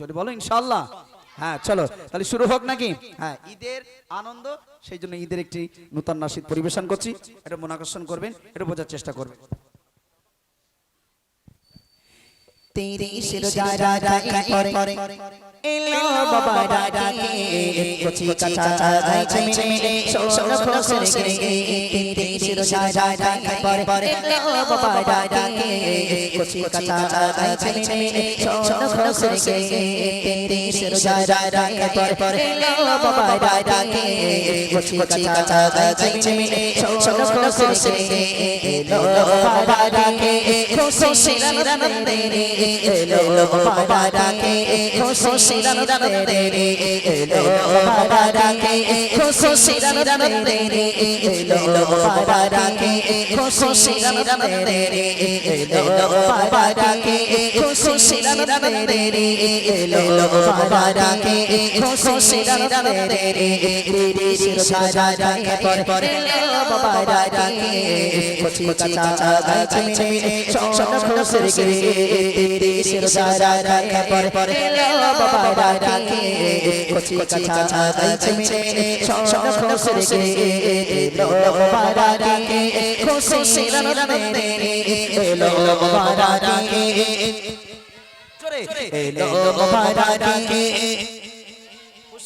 যদি বলো ইনশাল্লাহ হ্যাঁ চলো, তাহলে শুরু হোক নাকি? হ্যাঁ ঈদের আনন্দ, সেই জন্য ঈদের একটি নূতন নাসিদ পরিবেশন করছি। এটা মনাকর্ষণ করবেন, এটা বোঝার চেষ্টা করবেন। তিরিশ রোজা রাজা পরে এলো বাবা ডাকে কচি চাচা আইছে মিলে সোনা খোসে রে তিনতে শিরো সাজা ডাকে পরে পরে এলো বাবা ডাকে কচি চাচা আইছে মিলে সোনা খোসে রে তিনতে শিরো সাজা ডাকে পরে পরে এলো বাবা ডাকে কচি চাচা আইছে মিলে সোনা খুশির রাতে রে এলো মুবারকে খুশির রাতে রে এলো মুবারকে খুশির রাতে রে এলো মুবারকে খুশির রাতে রে এলো মুবারকে খুশির রাতে রে রে সাজা রাখে পর পর এলো মুবারকে কুচি কাঁচা বাবা ডাকে কচি কাঁচা ছাগাইছে মেরে সর খোস রে এলো বাবা ডাকে খোসে সিরান মেরে এলো বাবা ডাকে এলো বাবা ডাকে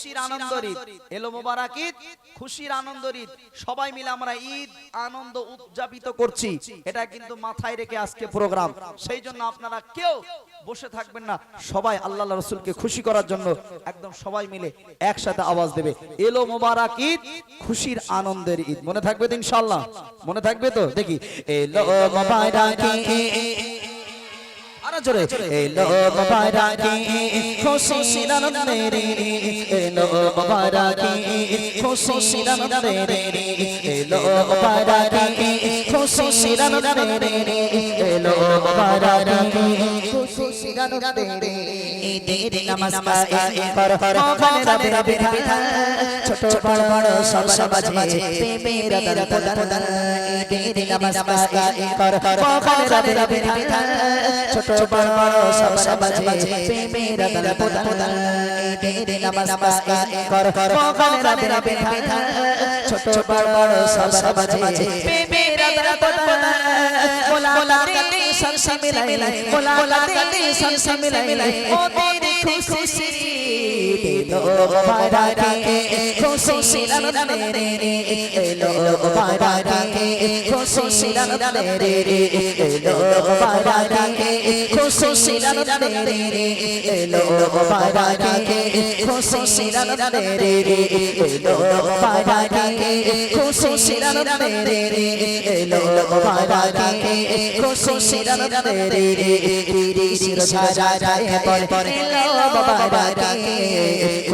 খুশির আনন্দ ঈদ। এলো মোবারক ঈদ খুশির আনন্দ ঈদ। সবাই মিলে আমরা ঈদ আনন্দ উদযাপিত করছি। এটা কিন্তু মাথায় রেখে আজকে প্রোগ্রাম। সেই জন্য আপনারা কেউ বসে থাকবেন না। সবাই আল্লাহ রসুলকে খুশি করার জন্য একদম সবাই মিলে একসাথে আওয়াজ দেবে। এলো মোবারক ঈদ খুশির আনন্দের ঈদ। মনে থাকবে তো ইনশাল্লাহ মনে থাকবে তো? দেখি। এলো মোবারক ঈদ। আরও জোরে। এলো বাবা রাখি খুশি রান রে এলো বাবা খুশি রান রে এলো বাবা খুশি রান রে। এলো বাবা খুশি রান রে ঈদের নামাজ পাই পর পর ওখানে রবে রবে বিধান ছোট বড় বড় সব সব বাজে প্রেমের দর প্রদান। ঈদের নামাজ পাই পর পর ওখানে রবে রবে বিধান ছোট বড় বড় সব সব বাজে প্রেমের দর প্রদান। ঈদের নামাজ পাই পর পর ওখানে রবে রবে বিধান ছোট বড় বড় সব সব বাজে প্রেমের দর প্রদান মোলাকাতে সব মিলাই মোলাকাতে সব মিলাই ও তেরি খুশি দিলো বারাকে খুশি রান রে এলো বারাকে খুশি রান রে এলো বারাকে খুশি রান রে এলো বারাকে খুশি রান রে এলো বারাকে খুশি রান রে এলো বারাকে খুশি রান রে রে সির সাজা যায় পর পর এলো বারাকে কুচি কাচা গাছে সোন খুশ রে রে সির সাজা যায় পর পর এলো বারাকে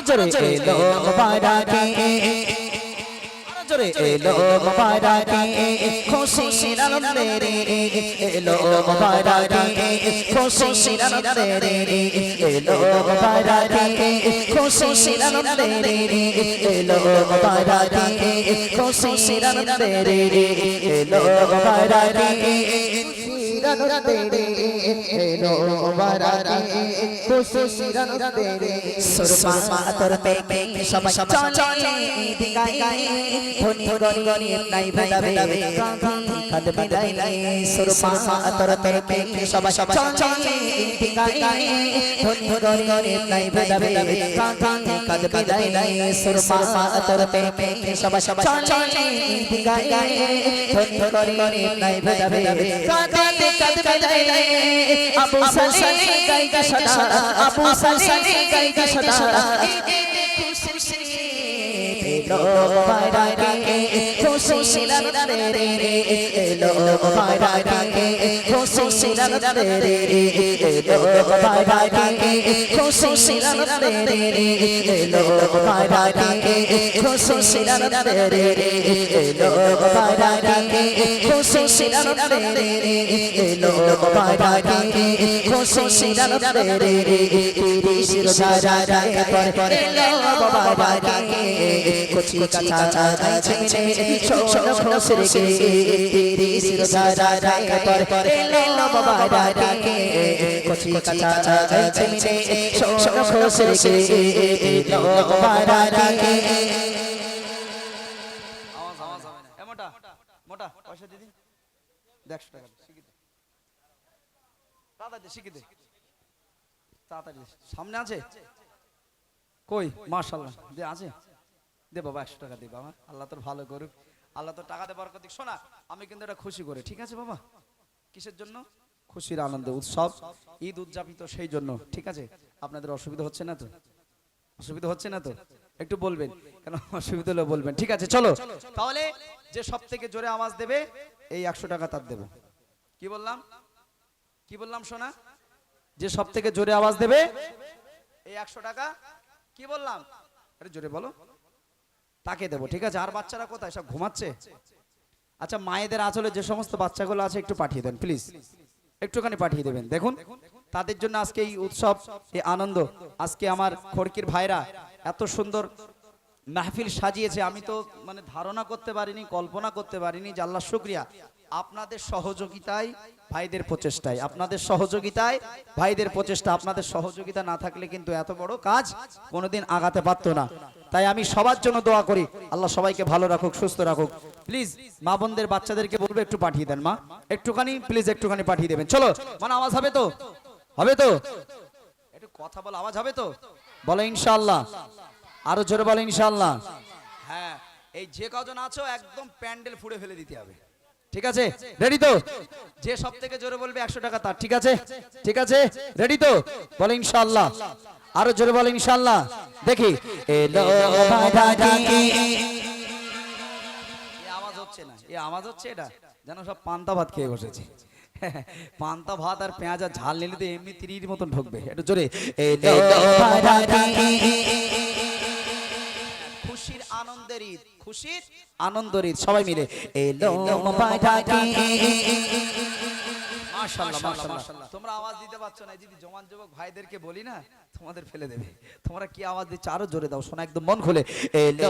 জোরে এলো বারাকে আরও জোরে এলো বারাকে খুশি আনন্দে রে এলো বারাকে খুশি আনন্দে রে এলো বারাকে খুশি আনন্দে রে এলো বারাকে খুশি আনন্দে রে এলো বারাকে সুরমা তোর পেপে সবাই চলে দিগাই গাই ধনি গনি গনি নাই ভেদা ভেদা খাদ বিদাই লাই সুরমা তোর পেপে সবাই সবাই চলে দিগাই গাই ধনি গনি গনি নাই ভেদা ভেদা খাদ বিদাই লাই সুরমা তোর পেপে সবাই সবাই চলে দিগাই গাই ধনি গনি গনি নাই ভেদা ভেদা খাদ খাদ বিদাই আবু সালে গাই গা সদা আবু সালে গাই গা সদা এলো বারাকে খুশির আনন্দে এলো বারাকে খুশির আনন্দে এলো বারাকে খুশির আনন্দে এলো বারাকে খুশির আনন্দে এলো বারাকে খুশির আনন্দে এলো কুচি কাঁচা গাইছে শোনো খুশির কে তিরিশ রাজাকে পর এলো আওয়াজ হবে না এ মোটা মোটা পয়সা দিদি দেড়শো টাকা দে, দে। তাড়াতাড়ি দে, দে। তাড়াতাড়ি সামনে আছে? কই? মার্শাল্লাহ দে আছে? দে বাবা একশো টাকা দে বাবা। আল্লাহ তোর ভালো করুক। আল্লাহ তোর টাকা দেবার কথা শোনা আমি কিন্তু এটা খুশি করে ঠিক আছে বাবা? কিসের জন্য? খুশির আনন্দ উৎসব ঈদ উদযাপিত সেই জন্য ঠিক আছে? আপনাদের অসুবিধা হচ্ছে না তো? অসুবিধা হচ্ছে না তো? একটু বলবেন, কেন অসুবিধা হলে বলবেন। ঠিক আছে, চলো। তাহলে যে সব থেকে জোরে আওয়াজ দেবে, এই একশো টাকা তার দেবো। কি বললাম? কি বললাম শোনা যে সব থেকে জোরে আওয়াজ দেবে, এই একশো টাকা, কি বললাম? আরে জোরে বলো। তাকে দেবো, ঠিক আছে? আর বাচ্চারা কোথায়? সব ঘুমাচ্ছে? আচ্ছা মায়েদের আঁচলে যে সমস্ত বাচ্চাগুলো আছে, একটু পাঠিয়ে দেন প্লিজ একটুখানি পাঠিয়ে দেবেন। দেখুন, তাদের জন্য আজকে এই উৎসব, এই আনন্দ, আজকে আমার খড়কির ভাইরা এত সুন্দর মাহফিল সাজিয়েছে, আমি তো মানে ধারণা করতে পারিনি, কল্পনা করতে পারিনি আল্লাহ শুক্রিয়া। আপনাদের সহযোগিতায় ভাইদের প্রচেষ্টায়, আপনাদের সহযোগিতায় ভাইদের প্রচেষ্টা, আপনাদের সহযোগিতা না থাকলে কিন্তু এত বড় কাজ কোনোদিন আগাতে পারতো না। তাই আমি সবার জন্য দোয়া করি, আল্লাহ সবাইকে ভালো রাখুক, সুস্থ রাখুক। প্লিজ, মা বোনদের বাচ্চাদেরকে বলবে, একটু পাঠিয়ে দেন মা। একটুখানি, প্লিজ একটুখানি পাঠিয়ে দেবেন। চলো মানে আওয়াজ হবে তো? হবে তো? একটু কথা বলো, আওয়াজ হবে তো? বলো ইনশাল্লাহ আরও জোরে বলো ইনশাআল্লাহ। হ্যাঁ এই যে কজন আছো একদম প্যান্ডেল ফুড়ে ফেলে দিতে হবে। ঠিক আছে? রেডি তো? যে সব থেকে জোরে বলবে একশো টাকা তার। ঠিক আছে? ঠিক আছে? রেডি তো? বলে ইনশাল্লাহ আরও জোরে বলো ইনশাআল্লাহ। দেখি। আওয়াজ হচ্ছে না। এ আওয়াজ হচ্ছে এটা যেন সব পান্তা ভাত খেয়ে বসেছে। পান্তা ভাত আর পেঁয়াজ আর ঝাল নিলে তো এমনি তিরির মতন ঢুকবে একটু জোরে খুশির আনন্দের ঈদ খুশির আনন্দের ঈদ সবাই মিলে এলো তোমরা আওয়াজ দিতে পারছ না যদি যুবক ভাইদেরকে বলি না তোমাদের ফেলে দেবে তোমরা কি আওয়াজ দিচ্ছ আরও জোরে দাও শোনা একদম মন খুলে এলো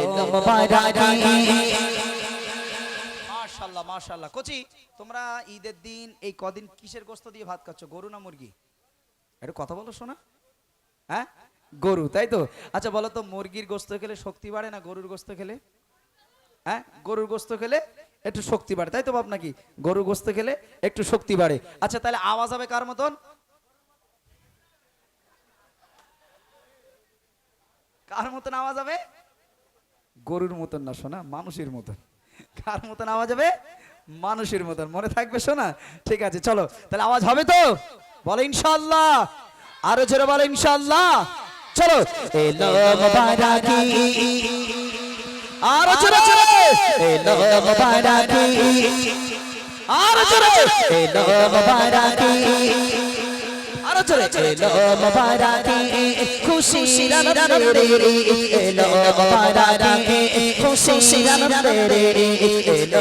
বারাকে মাশাআল্লাহ মাশাআল্লাহ। কোচি, তোমরা ঈদের দিন এই কদিন কিসের গোস্ত দিয়ে ভাত খাচ্ছ, গরু না মুরগি? একটু কথা বলো শোনা। হ্যাঁ? গরু, তাই তো? আচ্ছা বলো তো, মুরগির গোস্ত খেলে শক্তি বাড়ে না গরুর গোস্ত খেলে? হ্যাঁ? গরুর গোস্ত খেলে একটু শক্তি বাড়ে, তাই তো বাপ নাকি? গরুর গোস্ত খেলে একটু শক্তি বাড়ে। আচ্ছা তাহলে আওয়াজ হবে কার মতন? কার মতন আওয়াজ হবে? গরুর মতন না শোনা, মানুষের মতন। কার মতন আওয়াজ হবে? মানুষের মতন। মনে থাকবে শোনা? ঠিক আছে, চলো। তাহলে আওয়াজ হবে তো? বলো ইনশাল্লাহ আরও জোরে বলো ইনশাল্লাহ চলো। আরও জোরে আরও জোরে। আরও জোরে। এলো বারাকে খুশির রে। এলো বারাকে খুশির রে। এলো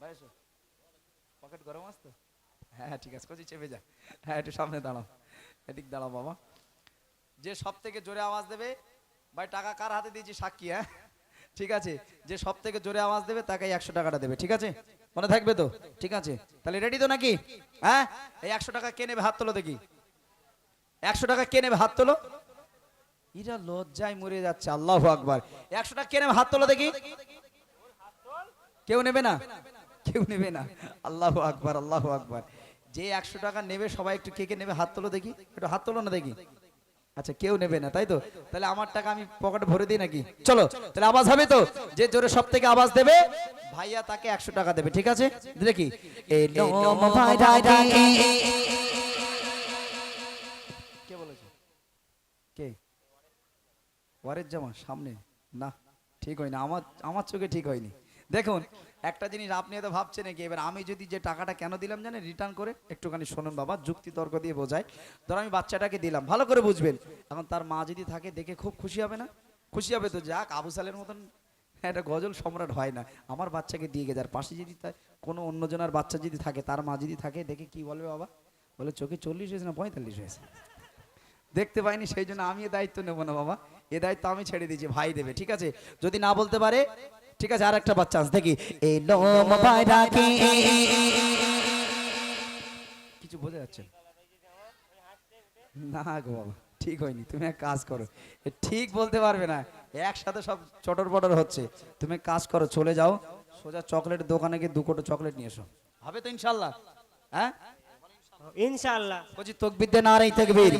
ভাই এসো। পকেট গরম আছে তো? হ্যাঁ হ্যাঁ, ঠিক আছে কচি চেপে যা। হ্যাঁ একটু সামনে দাঁড়াও। এদিক দাঁড়াও বাবা। যে সব থেকে জোরে আওয়াজ দেবে ভাই টাকা কার হাতে দিয়েছি সাক্ষী হ্যাঁ? ঠিক আছে যে সব থেকে জোরে আওয়াজ দেবে তাকে একশো টাকাটা দেবে ঠিক আছে? মনে থাকবে তো? ঠিক আছে। তাহলে রেডি তো নাকি? হ্যাঁ? এই একশো টাকা কে নেবে হাত তোলো দেখি। একশো টাকা কে নেবে হাত তোলো? এরা লজ্জায় মরে যাচ্ছে আল্লাহ আকবার। একশো টাকা কে নেবে হাত তোলো দেখি? কেউ নেবে না? কেউ নেবে না আল্লাহ আকবার আল্লাহ আকবার যে একশো টাকা নেবে সবাই একটু কে কে নেবে হাত তোলো দেখি একটু হাত তোলো না দেখি আচ্ছা কেউ নেবে না তাই তো তাহলে আমার টাকা আমি পকেটে ভরে দিই নাকি চলো তাহলে আওয়াজ হবে তো যে জোরে সব থেকে আওয়াজ দেবে ভাইয়া তাকে একশো টাকা দেবে ঠিক আছে দেখি ওয়ারের জামা সামনে না ঠিক হয়নি আমার আমার চোখে ঠিক হয়নি দেখুন, একটা জিনিস আপনি হয়তো ভাবছেন নাকি এবার আমি যদি যে টাকাটা কেন দিলাম জানেন রিটার্ন করে একটুখানি শুনুন বাবা যুক্তি তর্ক দিয়ে বোঝায়। ধর আমি বাচ্চাটাকে দিলাম, ভালো করে বুঝবেন। এখন তার মা যদি থাকে, দেখে খুব খুশি হবে না? খুশি হবে তো যাক, আবু সালের মতন একটা গজল সম্রাট হয় না। আমার বাচ্চাকে দিয়ে গেছে, আর পাশে যদি কোনো অন্যজনের বাচ্চা যদি থাকে, তার মা যদি থাকে, দেখে কি বলবে বাবা? বলে, চোখে চল্লিশ হয়েছে না, পঁয়তাল্লিশ হয়েছে? দেখতে পাইনি, সেই জন্য আমি দায়িত্ব নেব না বাবা। এ দায়িত্ব আমি ছেড়ে দিয়েছি, ভাই দেবে, ঠিক আছে? যদি না বলতে পারে ঠিক আছে আর একটা বাচ্চা দেখি। এলো কিছু বোঝা যাচ্ছে না। গো বাবা ঠিক হয়নি। তুমি এক কাজ করো। ঠিক বলতে পারবে না। একসাথে সব চটর পটর হচ্ছে। তুমি কাজ করো চলে যাও। সোজা চকলেট দোকানে গিয়ে দু কোটো চকলেট নিয়ে এসো। হবে তো ইনশাল্লাহ হ্যাঁ? ইনশাল্লাহ বলছি তকবির দে নারাই তকবির।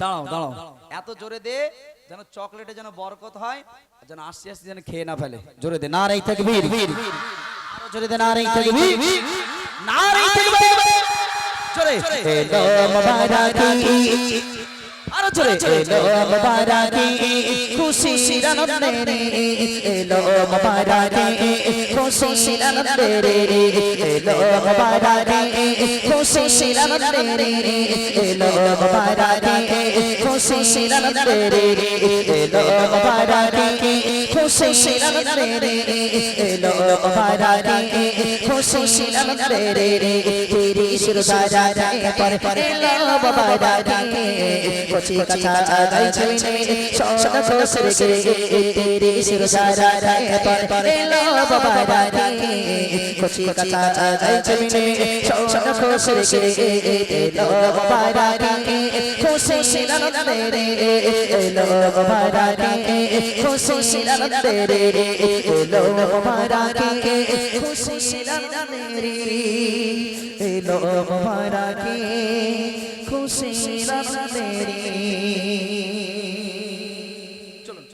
দাঁড়াও দাঁড়াও। এত জোরে দে যেন চকলেটে যেন বরকত হয় যেন আস্তে আস্তে যেন খেয়ে না ফেলে জোরে দে নারাই তকবির আরও জোরে দে নারাই তকবির নারাই তকবির জোরে মোবারকে আরও জোরে এলো মোবারকে খুশি আনন্দে রে এলো মোবারকে খুশি আনন্দে রে এলো মোবারকে খুশি আনন্দে রে এলো মোবারকে খুশি আনন্দে রে এলো মোবারকে খুশি আনন্দে এলো মোবারকে খুশি আনন্দে তেরি সুরদারা রে পর পর এলো মোবারকে কচি কাঁচা গাই ছুঁয়ে সোনা খোসর গে তেরি সুরদারা রে পর পর এলো মোবারকে কচি কাঁচা গাই ছুঁয়ে সোনা খোসর গে এলো মোবারকে খুশি আনন্দে এলো মোবারকে খুশি আনন্দে রে এলো মোবারকে খুশি আনন্দে রে এলো মোবারকে খুশি আনন্দে রে